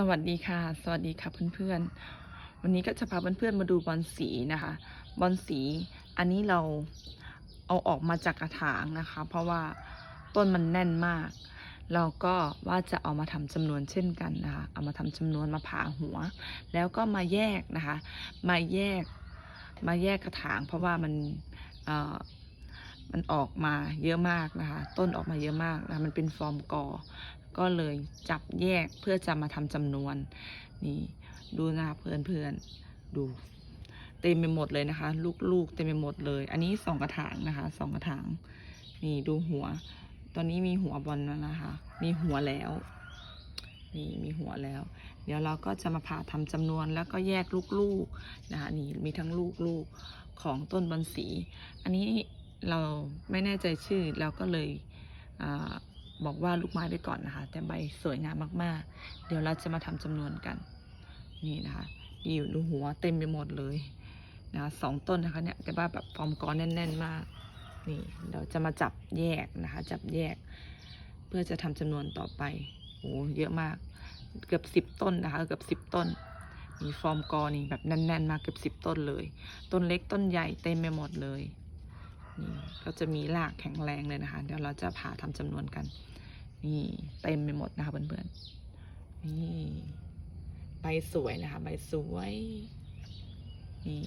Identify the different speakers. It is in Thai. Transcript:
Speaker 1: สวัสดีค่ะ สวัสดีค่ะเพื่อนๆ วันนี้ก็จะพาเพื่อนๆมาดูบอลสีนะคะ บอลสีอันนี้เราเอาออกมาจากกระถางนะคะ เพราะว่าต้นมันแน่นมาก เราก็ว่าจะเอามาทำจำนวนเช่นกันนะคะ เอามาทำจำนวนมาผ่าหัว แล้วก็มาแยกนะคะ มาแยก มาแยกกระถาง เพราะว่ามันอ มันออกมาเยอะมากนะคะ ต้นออกมาเยอะมากนะะมันเป็นฟอร์มกอ ก็เลยจับแยกเพื่อจะมาทำจำนวนนี่ดูนะคะเพื่อนๆดู เต็มไปหมดเลยนะคะ ลูกๆเต็มไปหมดเลย อันนี้สองกระถางนะคะสองกระถางนี่ดูหัว ตอนนี้มีหัวบอลแล้วนะคะ มีหัวแล้วนี่มีหัวแล้ว เดี๋ยวเราก็จะมาผ่าทำจำนวนแล้วก็แยกลูกๆนะคะนี่มีทั้งลูกๆของต้นบอนสี อันนี้ เราไม่แน่ใจชื่อเราก็เลยอบอกว่าลูกไม้ไปก่อนนะคะ แต่ใบสวยงามมากๆ เดี๋ยวเราจะมาทำจำนวนกัน นี่นะคะอยู่ดูหัวเต็มไปหมดเลยนะคะสองต้นนะคะเนี่ยแต่ว่าแบบฟอร์มกอแน่น ๆ มาก นี่เราจะมาจับแยกนะคะ จับแยก เพื่อจะทำจำนวนต่อไปโอ้เยอะมาก เกือบสิบต้นนะคะเกือบสิบต้นมีฟอร์มกอนี่แบบแน่น ๆ มากเกือบสิบต้นเลย ต้นเล็กต้นใหญ่เต็มไปหมดเลย นี่ก็จะมีรากแข็งแรงเลยนะคะ เดี๋ยวเราจะผ่าทำจำนวนกัน นี่เต็มไปหมดนะคะเพื่อนๆนี่ใบสวยนะคะ ใบสวยนี่